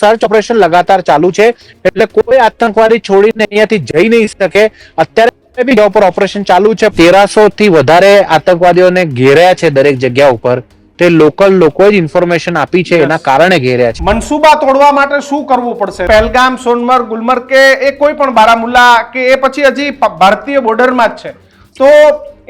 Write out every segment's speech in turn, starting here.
Search operation લગાતાર ચાલુ છે. એટલે કોઈ આતંકવાદી છોડીને અહીંયાથી જઈ નહીં શકે. અત્યારે બી ઉપર ઓપરેશન ચાલુ છે. તેરાસો થી વધારે આતંકવાદીઓને ઘેર્યા છે દરેક જગ્યા ઉપર. તે લોકલ લોકોએ જ ઇન્ફોર્મેશન આપી છે એના કારણે ઘેર્યા છે. મનસુબા તોડવા માટે શું કરવું પડશે? પહેલગામ સોનમર્ગ ગુલમર્ગ કે એ કોઈ પણ બારામુલ્લા કે એ પછી હજી ભારતીય બોર્ડરમાં જ છે. તો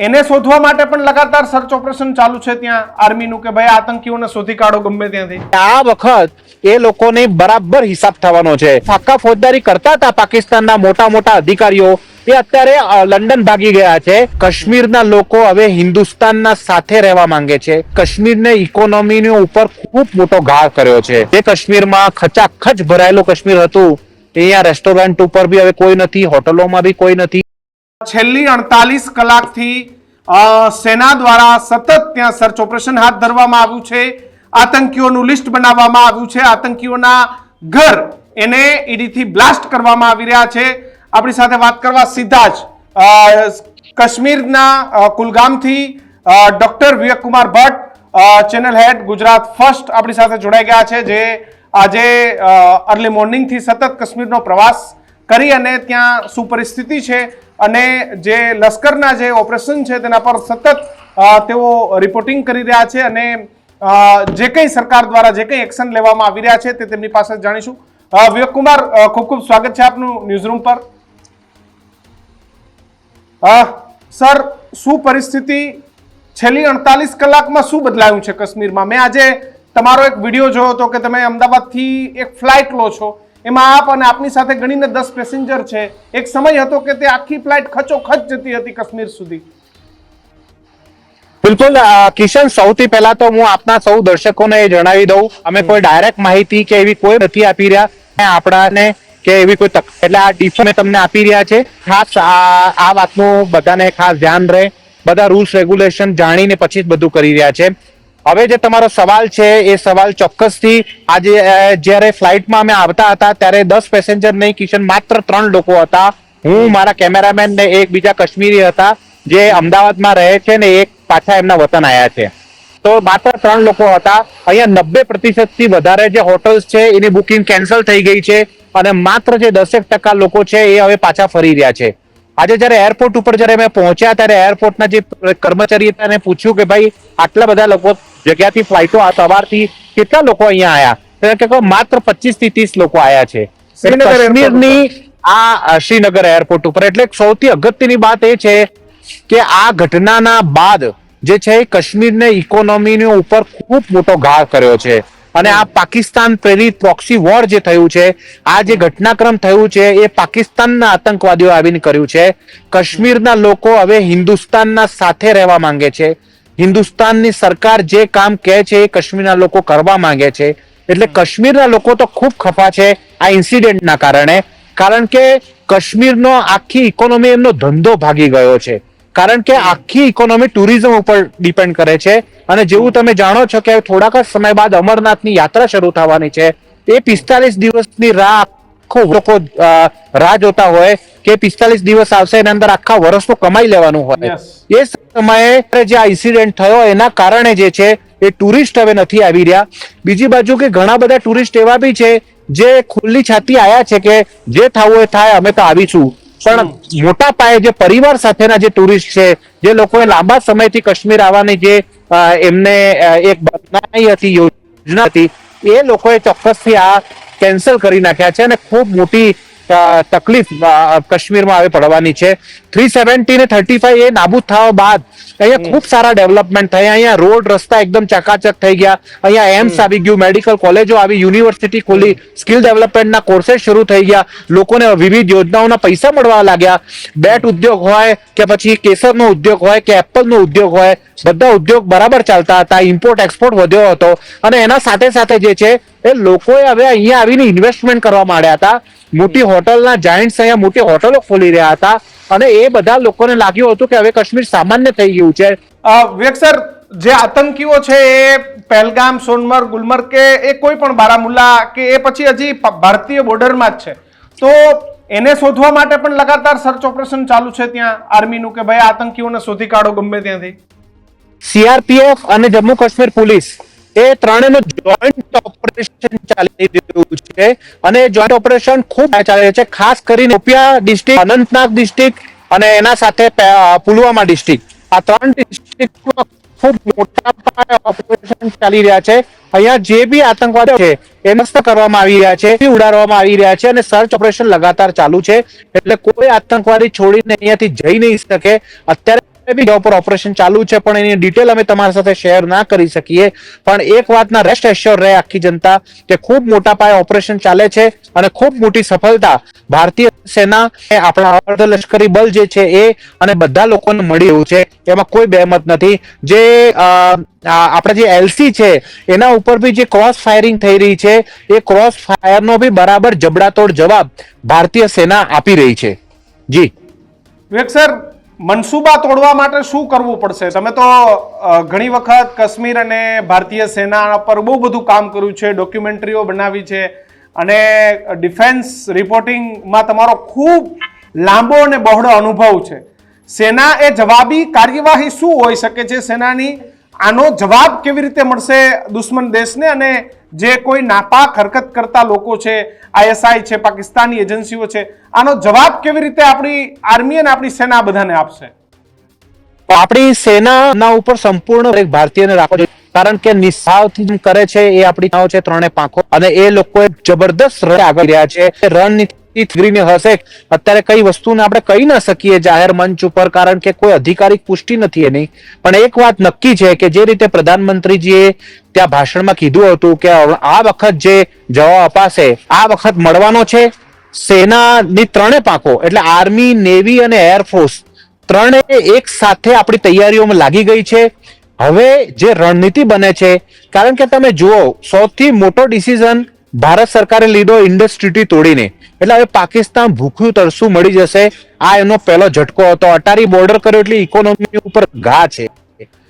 એને શોધવા માટે પણ લગાતાર સર્ચ ઓપરેશન ચાલુ છે ત્યાં. આર્મીનું કે ભાઈ આતંકીઓને શોધી કાઢો ગમે ત્યાંથી. આ વખત એ લોકોને બરાબર હિસાબ થવાનો છે. ફાકા ફોજદારી કરતા હતા પાકિસ્તાનના મોટા મોટા અધિકારીઓ. એ અત્યારે લંડન ભાગી ગયા છે. કાશ્મીરના લોકો હવે હિન્દુસ્તાનના સાથે રહેવા માંગે છે. કાશ્મીરને ઇકોનોમીની ઉપર ખૂબ મોટો ઘા કર્યો છે. જે કાશ્મીરમાં ખચાખચ ભરાયેલું કાશ્મીર હતું ત્યાં રેસ્ટોરન્ટ ઉપર બી હવે કોઈ નથી હોટલોમાં બી કોઈ નથી. છેલ્લી અડતાલીસ કલાકથી સેના દ્વારા સતત ત્યાં સર્ચ ઓપરેશન હાથ ધરવામાં આવ્યું છે. આતંકીઓનું લિસ્ટ બનાવવામાં આવ્યું છે. આતંકીઓના ઘર એને ઈડીથી બ્લાસ્ટ કરવામાં આવી રહ્યા છે. આપણી સાથે વાત કરવા સીધા જ કાશ્મીરના કુલગામથી doctor Vivek Kumar Bhatt channel head Gujarat first આપણી સાથે જોડાઈ ગયા છે, જે આજે અર્લી મોર્નિંગથી સતત કાશ્મીરનો પ્રવાસ કરી અને ત્યાં શું પરિસ્થિતિ છે. અને જે લશ્કરના જે ઓપરેશન છે તેના પર સતત તેઓ રિપોર્ટિંગ કરી રહ્યા છે અને જે કંઈ સરકાર દ્વારા જે કંઈ એક્શન લેવામાં આવી રહ્યા છે તે તેમની પાસે જાણીશું. વિવેક કુમાર ખૂબ ખૂબ સ્વાગત છે આપનું ન્યૂઝરૂમ પર. સર, શું પરિસ્થિતિ છેલ્લી અડતાલીસ કલાકમાં શું બદલાયું છે કશ્મીરમાં? મેં આજે તમારો એક વીડિયો જોયો હતો કે તમે અમદાવાદથી એક ફ્લાઇટ લો છો. એમાં આપ અને આપની સાથે ગણીને દસ પેસેન્જર છે. એક સમય હતો કે તે આખી ફ્લાઇટ ખચોખચ જતી હતી કાશ્મીર સુધી. બિલકુલ કિશન, સૌથી પહેલા તો હું આપના સૌ દર્શકોને એ જણાવી દઉં, અમે કોઈ ડાયરેક્ટ માહિતી કે એવી કોઈ નથી આપી રહ્યા. આપણાને કે એવી કોઈ તક, એટલે આ ડીફો તમને આપી રહ્યા છે. ખાસ આ વાતનું બધાને ખાસ ધ્યાન રહે, બધા રૂલ્સ રેગ્યુલેશન જાણીને પછી જ બધું કરી રહ્યા છે. હવે જે તમારો સવાલ છે, એ સવાલ ચોક્કસથી આજે જ્યારે ફ્લાઇટમાં અમે આવતા હતા, ત્યારે દસ પેસેન્જર નહીં, કિશન, માત્ર ત્રણ લોકો હતા. હું, મારા કેમેરામેન ને એક બીજા કશ્મીરી હતા, જે અમદાવાદમાં રહે છે ને એક પાછા એમના વતન આવ્યા છે. તો માત્ર ત્રણ લોકો હતા. અહીંયા નબ્બે પ્રતિશતથી વધારે જે હોટલ્સ છે, એની બુકિંગ કેન્સલ થઈ ગઈ છે અને માત્ર જે દસેક ટકા લોકો છે, એ હવે પાછા ફરી રહ્યા છે. આજે જ્યારે એરપોર્ટ ઉપર જ્યારે અમે પહોંચ્યા, ત્યારે એરપોર્ટના જે કર્મચારી હતા એને પૂછ્યું કે ભાઈ, આટલા બધા લોકો જગ્યાથી ફ્લાઇટો આ સવારથી કેટલા લોકો અહીંયા કહે કે માત્ર પચીસથી ત્રીસ લોકો આવ્યા છે. કાશ્મીરની આ શ્રીનગર એરપોર્ટ ઉપર. એટલે સૌથી અગત્યની વાત એ છે કે આ ઘટનાના બાદ જે છે કાશ્મીરને ઇકોનોમીની ઉપર ખૂબ મોટો ઘા કર્યો છે. અને આ પાકિસ્તાન પ્રેરિત પ્રોક્સી વોર જે થયું છે આ જે ઘટનાક્રમ થયું છે એ પાકિસ્તાનના આતંકવાદીઓ આવીને કર્યું છે. કાશ્મીરના લોકો હવે હિન્દુસ્તાનના સાથે રહેવા માંગે છે. હિન્દુસ્તાનની સરકાર જે કામ કહે છે એ કાશ્મીરના લોકો કરવા માંગે છે. એટલે કાશ્મીરના લોકો તો ખૂબ ખફા છે આ ઇન્સિડન્ટના કારણે. કારણ કે કાશ્મીરનો આખી ઇકોનોમી એમનો ધંધો ભાગી ગયો છે. કારણ કે આખી ઇકોનોમી ટુરિઝમ ઉપર ડિપેન્ડ કરે છે. અને જેવું તમે જાણો છો કે થોડાક જ સમય બાદ અમરનાથની યાત્રા શરૂ થવાની છે. એ પિસ્તાલીસ દિવસની રાહ આખો લોકો રાહ જોતા હોય. કે પિસ્તાલીસ દિવસ આવશે એના અંદર આખા વર્ષનું કમાઈ લેવાનું હોય. એ સમયે જે આ ઇન્સિડન્ટ થયો એના કારણે જે છે એ ટુરિસ્ટ હવે નથી આવી રહ્યા. બીજી બાજુ કે ઘણા બધા ટુરિસ્ટ એવા બી છે જે ખુલ્લી છાતી આયા છે કે જે થવું એ થાય અમે તો આવીશું પણ મોટા પાયે જે પરિવાર સાથેના જે ટુરિસ્ટ છે જે લોકોએ લાંબા સમયથી કાશ્મીર આવવાની જે એમને એક બનાવી હતી યોજના હતી એ લોકોએ ચોક્કસથી આ કેન્સલ કરી નાખ્યા છે અને ખૂબ મોટી તકલીફ કાશ્મીરમાં હવે પડવાની છે. થ્રી સેવન્ટી ને થર્ટી ફાઈવ એ નાબૂદ થવા બાદ અહીંયા ખૂબ સારા ડેવલપમેન્ટ થયા. અહીંયા રોડ રસ્તા એકદમ ચકાચક થઈ ગયા. અહીંયા એમ્સ આવી ગયું મેડિકલ કોલેજો આવી યુનિવર્સિટી ખોલી સ્કિલ ડેવલપમેન્ટના કોર્સેસ શરૂ થઈ ગયા. લોકોને વિવિધ યોજનાઓના પૈસા મળવા લાગ્યા. બેટ ઉદ્યોગ હોય કે પછી કેસરનો ઉદ્યોગ હોય કે એપલનો ઉદ્યોગ હોય બધા ઉદ્યોગ બરાબર ચાલતા હતા. ઇમ્પોર્ટ એક્સપોર્ટ વધ્યો હતો. અને એના સાથે સાથે જે છે એ લોકોએ હવે અહીંયા આવીને ઇન્વેસ્ટમેન્ટ કરવા માંડ્યા હતા. મોટી હોટલના જાયન્ટ્સ અહીંયા મોટી હોટલો ખોલી રહ્યા હતા. અને એ બધા લોકોને લાગ્યું હતું કે હવે કાશ્મીર સામાન્ય થઈ ગયું છે. વિવેક સર જે આતંકીઓ છે એ પહેલગામ સોનમર્ગ ગુલમર્ગ કે એ કોઈ પણ બારામુલ્લા કે એ પછી હજી ભારતીય બોર્ડરમાં જ છે. તો એને શોધવા માટે પણ લગાતાર સર્ચ ઓપરેશન ચાલુ છે ત્યાં આર્મીનું કે ભાઈ આતંકીઓને શોધી કાઢો ગમે ત્યાંથી? સીઆરપીએફ અને જમ્મુ કાશ્મીર પોલીસ. એ ત્રણેયનું જોઈન્ટ ઓપરેશન ચાલી રહ્યું છે. અને જોઈન્ટ ઓપરેશન ખૂબ ચાલી છે. ખાસ કરીને રૂપિયા ડિસ્ટ્રિક્ટ અનંતનાગ ડિસ્ટ્રિક્ટ અને એના સાથે પુલવામા ડિસ્ટ્રિક્ટ આ ત્રણ ડિસ્ટ્રિક્ટમાં ખૂબ મોટા પાયે ઓપરેશન ચાલી રહ્યા છે. અહીંયા જે બી આતંકવાદીઓ છે, એ નષ્ટ કરવામાં આવી રહ્યા છે ઉડાડવામાં આવી રહ્યા છે અને સર્ચ ઓપરેશન લગાતાર ચાલુ છે. એટલે કોઈ આતંકવાદી છોડીને અહીંયાથી જઈ નહીં શકે. અત્યારે બી ઉપર ઓપરેશન ચાલુ છે, પણ એની ડિટેલ અમે તમારા સાથે શેર ના કરી શકીએ. પણ એક વાતના રેસ્ટ એશ્યોર રહે આખી જનતા કે ખૂબ મોટા પાયે ઓપરેશન ચાલે છે અને ખૂબ મોટી સફળતા ભારતીય સેના આપણા અર્ધલશ્કરી બળ જે છે એ અને બધા લોકોને મળી રહ્યું છે. એમાં કોઈ બેમત નથી. જે આપણા જે એલસી છે, એના ઉપર બી જે ક્રોસ ફાયરિંગ થઈ રહી છે, એ ક્રોસ ફાયરનો બી બરાબર જબડાતોડ જવાબ ભારતીય સેના આપી રહી છે. જી. વિવેક સર મનસૂબા તોડવા માટે શું કરવું પડશે? તમે તો ઘણી વખત કાશ્મીર અને ભારતીય સેના પર બહુ બધું કામ કર્યું છે, ડોક્યુમેન્ટરીઓ બનાવી છે અને ડિફેન્સ રિપોર્ટિંગમાં તમારો ખૂબ લાંબો અને બહોળો અનુભવ છે. સેના એ જવાબી કાર્યવાહી શું હોઈ શકે છે? સેનાની આનો જવાબ કેવી રીતે મળશે દુશ્મન દેશને અને જે કોઈ નાપાક હરકત કરતા લોકો છે, આઈએસઆઈ છે, પાકિસ્તાની એજન્સીઓ છે, આનો જવાબ કેવી રીતે આપણી આર્મી અને આપણી સેના બધાને આપશે? તો આપણી સેનાના ઉપર સંપૂર્ણ એક ભારતીયને રાખવો જોઈએ. કારણ કે નિસાવથી કરે છે એ આપણી છે ત્રણે પાંખો. અને એ લોકો જબરદસ્ત રણ આગળ રહ્યા છે. રણનીતિ થીગરીને હશે. અત્યારે કઈ વસ્તુને આપણે કહી ના શકીએ જાહેર મંચ ઉપર, કારણ કે કોઈ અધિકારિક પુષ્ટિ નથી એની. પણ એક વાત નક્કી છે કે જે રીતે પ્રધાનમંત્રીજીએ ત્યાં ભાષણમાં કીધું હતું કે આ વખત જે જવાબ અપાશે, આ વખત મળવાનો છે સેનાની ત્રણે પાંખો, એટલે આર્મી, નેવી અને એરફોર્સ ત્રણે એક સાથે આપણી તૈયારીઓમાં લાગી ગઈ છે. હવે જે રણનીતિ બને છે, કારણ કે તમે જુઓ, સૌથી મોટો ડિસિઝન ભારત સરકારે લીધો ઇન્ડસ ટ્રીટી તોડીને. એટલે હવે પાકિસ્તાન ભૂખ્યું તરસું મળી જશે. આ એનો પહેલો ઝટકો હતો. અટારી બોર્ડર કર્યો એટલે ઇકોનોમી ઉપર ઘા છે.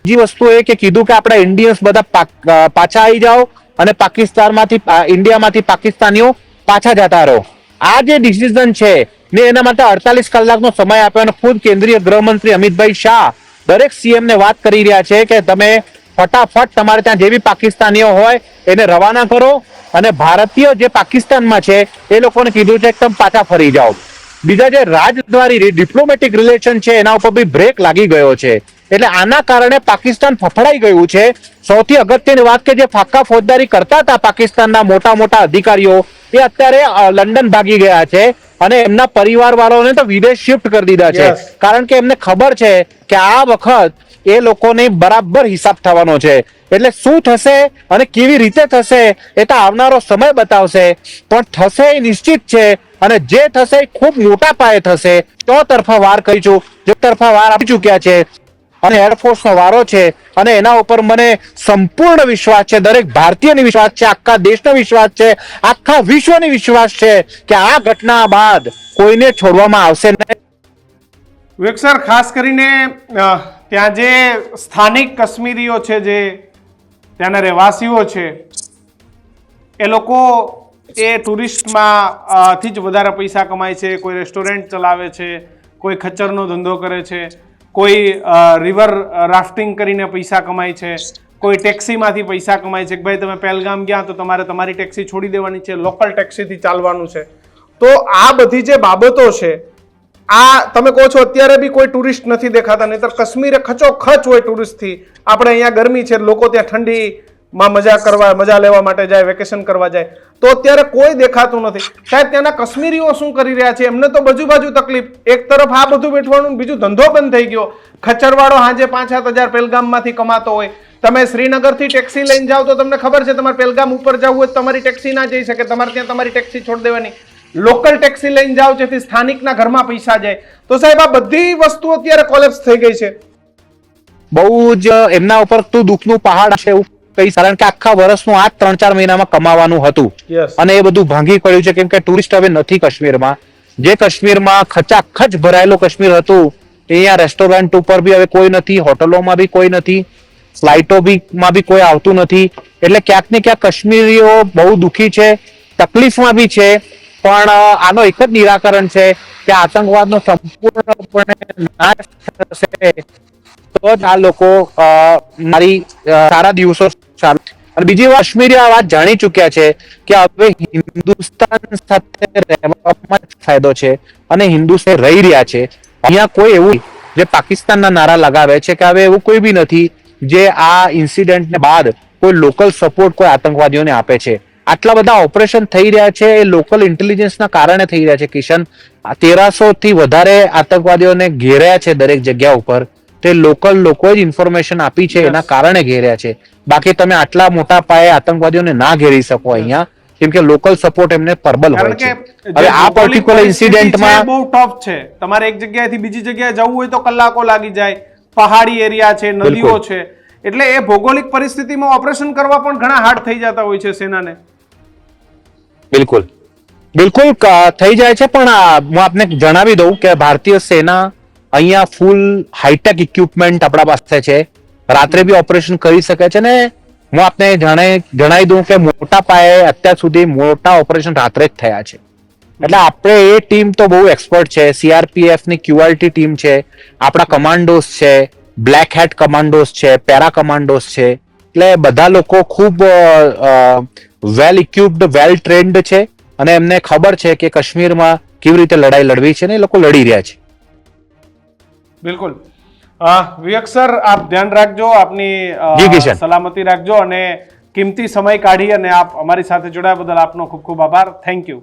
બીજી વસ્તુ એ કે કીધું કે આપણા ઇન્ડિયન્સ બધા પાછા આવી જાઓ અને પાકિસ્તાનમાંથી ઇન્ડિયામાંથી પાકિસ્તાનીઓ પાછા જતા રહો. આ જે ડિસિઝન છે ને એના માટે અડતાલીસ કલાકનો સમય આપ્યો અને ખુદ કેન્દ્રીય ગૃહમંત્રી અમિતભાઈ શાહ દરેક સીએમ ને વાત કરી રહ્યા છે કે તમે ફટાફટ તમારે ત્યાં જે બી પાકિસ્તાનીઓ હોય એને રવાના કરો અને ભારતીય જે પાકિસ્તાનમાં છે એ લોકોને કીધું છે એકદમ પાછા ફરી જાઓ. બીજા જે રાજદ્વારી ડિપ્લોમેટિક રિલેશન છે એના ઉપર બી બ્રેક લાગી ગયો છે. એટલે આના કારણે પાકિસ્તાન ફફડાઈ ગયું છે. સૌથી અગત્યની વાત કે જે ફાકા ફોજદારી કરતા હતા પાકિસ્તાનના મોટા મોટા અધિકારીઓ એ અત્યારે લંડન ભાગી ગયા છે અને એમના પરિવાર વાળાઓને તો વિદેશ શિફ્ટ કરી દીધા છે. કારણ કે એમને ખબર છે કે આ વખત એ લોકોને બરાબર હિસાબ થવાનો છે. એટલે શું થશે અને કેવી રીતે થશે એ તો આવનારો સમય બતાવશે. પણ થશે એ નિશ્ચિત છે અને જે થશે એ ખૂબ મોટા પાયે થશે. તો તરફા વાર કરીશું. જે તરફા વાર આપી ચૂક્યા છે અને એરફોર્સનો વારો છે અને એના ઉપર મને સંપૂર્ણ વિશ્વાસ છે. દરેક ભારતીયની વિશ્વાસ છે, આખા દેશનો વિશ્વાસ છે, આખા વિશ્વની વિશ્વાસ છે કે આ ઘટના બાદ કોઈને છોડવામાં આવશે નહીં. વિવેક સર ખાસ કરીને ત્યાં જે સ્થાનિક કશ્મીરીઓ છે જે, ત્યાંના રહેવાસીઓ છે, એ લોકો એ ટુરિસ્ટમાં થી જ વધારે પૈસા કમાય છે, કોઈ રેસ્ટોરન્ટ ચલાવે છે, કોઈ ખચ્ચરનો ધંધો કરે છે, કોઈ રિવર રાફ્ટિંગ કરીને પૈસા કમાય છે, કોઈ ટેક્સીમાંથી પૈસા કમાય છે કે ભાઈ તમે પહેલગામ ગયા તો તમારે તમારી ટેક્સી છોડી દેવાની છે, લોકલ ટેક્સીથી ચાલવાનું છે. તો આ બધી જે બાબતો છે આ તમે કહો છો અત્યારે બી કોઈ ટુરિસ્ટ નથી દેખાતા, નહીતર કશ્મીરે ખચો ખચ હોય ટુરિસ્ટથી આપણે અહીંયા ગરમી છે, લોકો ત્યાં ઠંડીમાં મજા કરવા, મજા લેવા માટે જાય વેકેશન કરવા જાય. તો અત્યારે કોઈ દેખાતું નથી. સાહેબ, ત્યાંના કશ્મીરીઓ શું કરી રહ્યા છે? એમને તો બાજુ બાજુ તકલીફ. એક તરફ આ બધું બેઠવાનું બીજું ધંધો બંધ થઈ ગયો. ખચ્ચરવાળો હાજે પાંચ સાત હજાર પહેલગામમાંથી કમાતો હોય. તમે શ્રીનગરથી ટેક્સી લઈને જાઓ તો તમને ખબર છે, તમારે પહેલગામ ઉપર જવું હોય તો તમારી ટેક્સી ના જઈ શકે, તમારે ત્યાં તમારી ટેક્સી છોડી દેવાની. લોકલ ટેક્સી લઈને જાઓ જેથી સ્થાનિકના ઘરમાં પૈસા જાય. તો સાહેબ આ બધી વસ્તુ અત્યારે કોલેપ્સ થઈ ગઈ છે. બહુ જ એમના ઉપર તું દુઃખનું પહાડ છે એવું કહીશ કારણ કે આખા વર્ષનું આ ત્રણ ચાર મહિનામાં કમાવાનું હતું. અને એ બધું ભાંગી પડ્યું છે કેમ કે ટુરિસ્ટ હવે નથી કાશ્મીરમાં. જે કાશ્મીરમાં ખચાખચ ભરાયેલું કાશ્મીર હતું એ અહીંયા રેસ્ટોરન્ટ ઉપર બી હવે કોઈ નથી હોટલોમાં બી કોઈ નથી ફ્લાઇટો બી માં બી કોઈ આવતું નથી. એટલે ક્યાંક ને ક્યાંક કાશ્મીરીઓ બહુ દુઃખી છે તકલીફમાં બી છે. પણ આનો એક જ નિરાકરણ છે કે આતંકવાદનો સંપૂર્ણપણે નાશ થશે તો જ આ લોકો મારી સારા દિવસો ચાલુ અને બીજી વાત કાશ્મીરી આ વાત જાણી ચુક્યા છે કે હવે હિન્દુસ્તાન સાથે રહેવામાં ફાયદો છે અને હિન્દુસ્તાન રહી રહ્યા છે. અહીંયા કોઈ એવું જે પાકિસ્તાનના નારા લગાવે છે કે હવે એવું કોઈ બી નથી જે આ ઇન્સિડન્ટને બાદ કોઈ લોકલ સપોર્ટ કોઈ આતંકવાદીઓને આપે છે. આટલા બધા ઓપરેશન થઈ રહ્યા છે એ લોકલ ઇન્ટેલિજન્સના કારણે થઈ રહ્યા છે કિશન. તેરાસો થી વધારે આતંકવાદીઓને ઘેર્યા છે દરેક જગ્યા ઉપર. તે લોકલ લોકોએ જ ઇન્ફોર્મેશન આપી છે એના કારણે ઘેર્યા છે. બાકી તમે આટલા મોટા પાયે આતંકવાદીઓને ના ઘેરી શકો અહીંયા કેમ કે લોકલ સપોર્ટ એમને પરબલ હોય છે. હવે આ પર્ટિક્યુલર ઇન્સિડન્ટમાં બહુ ટફ છે. તમારે એક જગ્યાએથી બીજી જગ્યાએ જવું હોય તો કલાકો લાગી જાય. પહાડી એરિયા છે નદીઓ છે. એટલે એ ભૌગોલિક પરિસ્થિતિમાં ઓપરેશન કરવા પણ ઘણા હાર્ડ થઈ જતા હોય છે સેનાને. બિલકુલ. બિલકુલ થઈ જાય છે, પણ હું આપને જણાવી દઉં કે ભારતીય સેના અહીંયા ફૂલ હાઈટેક ઇક્વિપમેન્ટ આપણા પાસે છે. રાત્રે બી ઓપરેશન કરી શકે છે ને હું આપને જણાવી દઉં કે મોટા પાયે અત્યાર સુધી મોટા ઓપરેશન રાત્રે જ થયા છે. એટલે આપણે એ ટીમ તો બહુ એક્સપર્ટ છે. સીઆરપીએફની ક્યુઆરટી ટીમ છે. આપણા કમાન્ડોસ છે. બ્લેક હેટ કમાન્ડોસ છે. પેરા કમાન્ડોસ છે. એટલે બધા લોકો ખૂબ વેલ ઇક્વિપ્ડ વેલ ટ્રેન્ડ છે અને એમને ખબર છે કે કાશ્મીરમાં કેવી રીતે લડાઈ લડવી છે ને એ લોકો લડી રહ્યા છે. બિલકુલ. વિવેક સર આપ ધ્યાન રાખજો આપની. સલામતી રાખજો અને કિંમતી સમય કાઢી અને આપ અમારી સાથે જોડાયા બદલ આપનો ખૂબ ખૂબ આભાર. Thank you